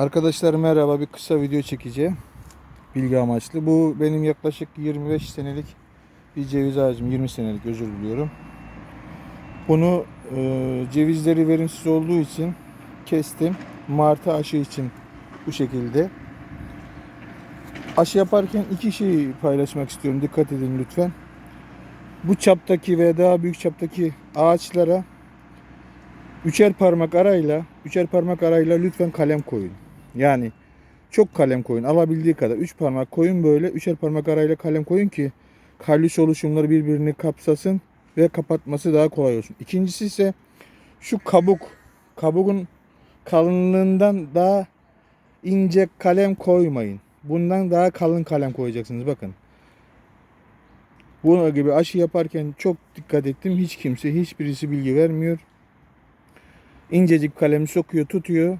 Arkadaşlar merhaba bir kısa video çekeceğim. Bilgi amaçlı. Bu benim yaklaşık 25 senelik bir ceviz ağacım. 20 senelik özür diliyorum. Bunu e, cevizleri verimsiz olduğu için kestim. Martı aşı için bu şekilde. Aşı yaparken iki şeyi paylaşmak istiyorum. Dikkat edin lütfen. Bu çaptaki ve daha büyük çaptaki ağaçlara üçer parmak arayla üçer parmak arayla lütfen kalem koyun. Yani çok kalem koyun. Alabildiği kadar. Üç parmak koyun böyle. Üçer parmak arayla kalem koyun ki kalyus oluşumları birbirini kapsasın ve kapatması daha kolay olsun. İkincisi ise şu kabuk. Kabuğun kalınlığından daha ince kalem koymayın. Bundan daha kalın kalem koyacaksınız. Bakın. Buna gibi aşı yaparken çok dikkat ettim. Hiç kimse, hiçbirisi bilgi vermiyor. İncecik kalemi sokuyor, tutuyor.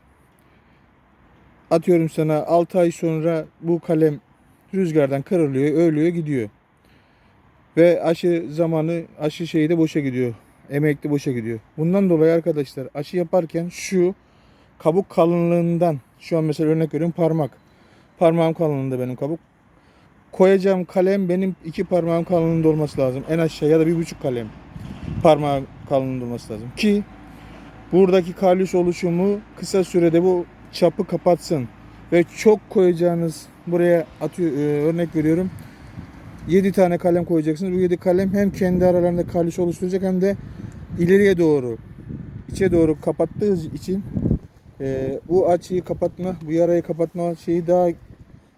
Atıyorum sana 6 ay sonra bu kalem rüzgardan kırılıyor, ölüyor, gidiyor. Ve aşı zamanı, aşı şeyi de boşa gidiyor. Emek de boşa gidiyor. Bundan dolayı arkadaşlar aşı yaparken şu kabuk kalınlığından, şu an mesela örnek veriyorum parmak. Parmağım kalınlığında benim kabuk. Koyacağım kalem benim iki parmağım kalınlığında olması lazım. En aşağı ya da bir buçuk kalem parmağım kalınlığında olması lazım. Ki buradaki kalyus oluşumu kısa sürede bu çapı kapatsın. Ve çok koyacağınız buraya atıyor e, örnek veriyorum. 7 tane kalem koyacaksınız. Bu 7 kalem hem kendi aralarında kalyus oluşturacak hem de ileriye doğru içe doğru kapattığı için e, bu açıyı kapatma, bu yarayı kapatma şeyi daha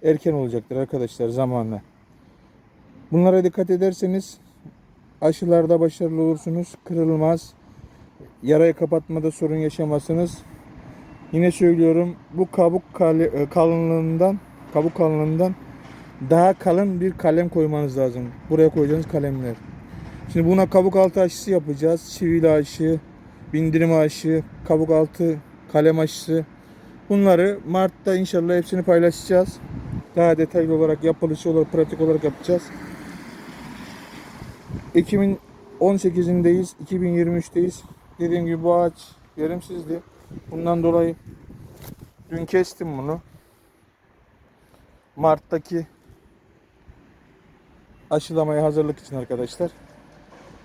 erken olacaktır arkadaşlar zamanla. Bunlara dikkat ederseniz aşılarda başarılı olursunuz. Kırılmaz. Yarayı kapatmada sorun yaşamazsınız. Yine söylüyorum bu kabuk e, kalınlığından kabuk kalınlığından daha kalın bir kalem koymanız lazım. Buraya koyacağınız kalemler. Şimdi buna kabuk altı aşısı yapacağız. Çivili aşı, bindirme aşı, kabuk altı kalem aşısı. Bunları Mart'ta inşallah hepsini paylaşacağız. Daha detaylı olarak yapılışı olarak, pratik olarak yapacağız. Ekim'in 18'indeyiz, 2023'teyiz. Dediğim gibi bu ağaç verimsizdi. Bundan dolayı dün kestim bunu. Mart'taki aşılamaya hazırlık için arkadaşlar.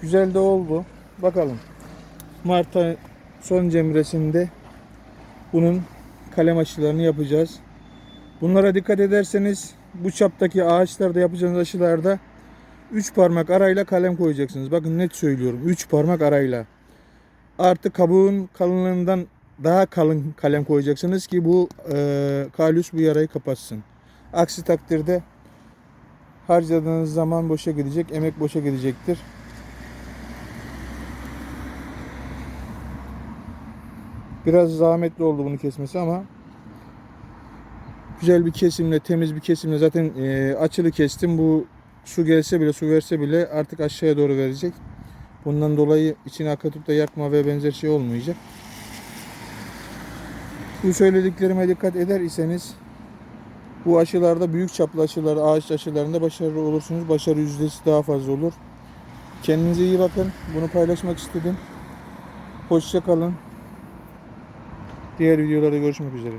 Güzel de oldu. Bakalım. Mart son cemresinde bunun kalem aşılarını yapacağız. Bunlara dikkat ederseniz bu çaptaki ağaçlarda yapacağınız aşılarda 3 parmak arayla kalem koyacaksınız. Bakın net söylüyorum. 3 parmak arayla. Artı kabuğun kalınlığından daha kalın kalem koyacaksınız ki bu e, kalyus bu yarayı kapatsın. Aksi takdirde harcadığınız zaman boşa gidecek, emek boşa gidecektir. Biraz zahmetli oldu bunu kesmesi ama güzel bir kesimle, temiz bir kesimle zaten e, açılı kestim. Bu su gelse bile, su verse bile artık aşağıya doğru verecek. Bundan dolayı içine akatıp da yakma ve benzer şey olmayacak. Bu söylediklerime dikkat eder iseniz bu aşılarda büyük çaplı aşılar, ağaç aşılarında başarılı olursunuz. Başarı yüzdesi daha fazla olur. Kendinize iyi bakın. Bunu paylaşmak istedim. Hoşça kalın. Diğer videolarda görüşmek üzere.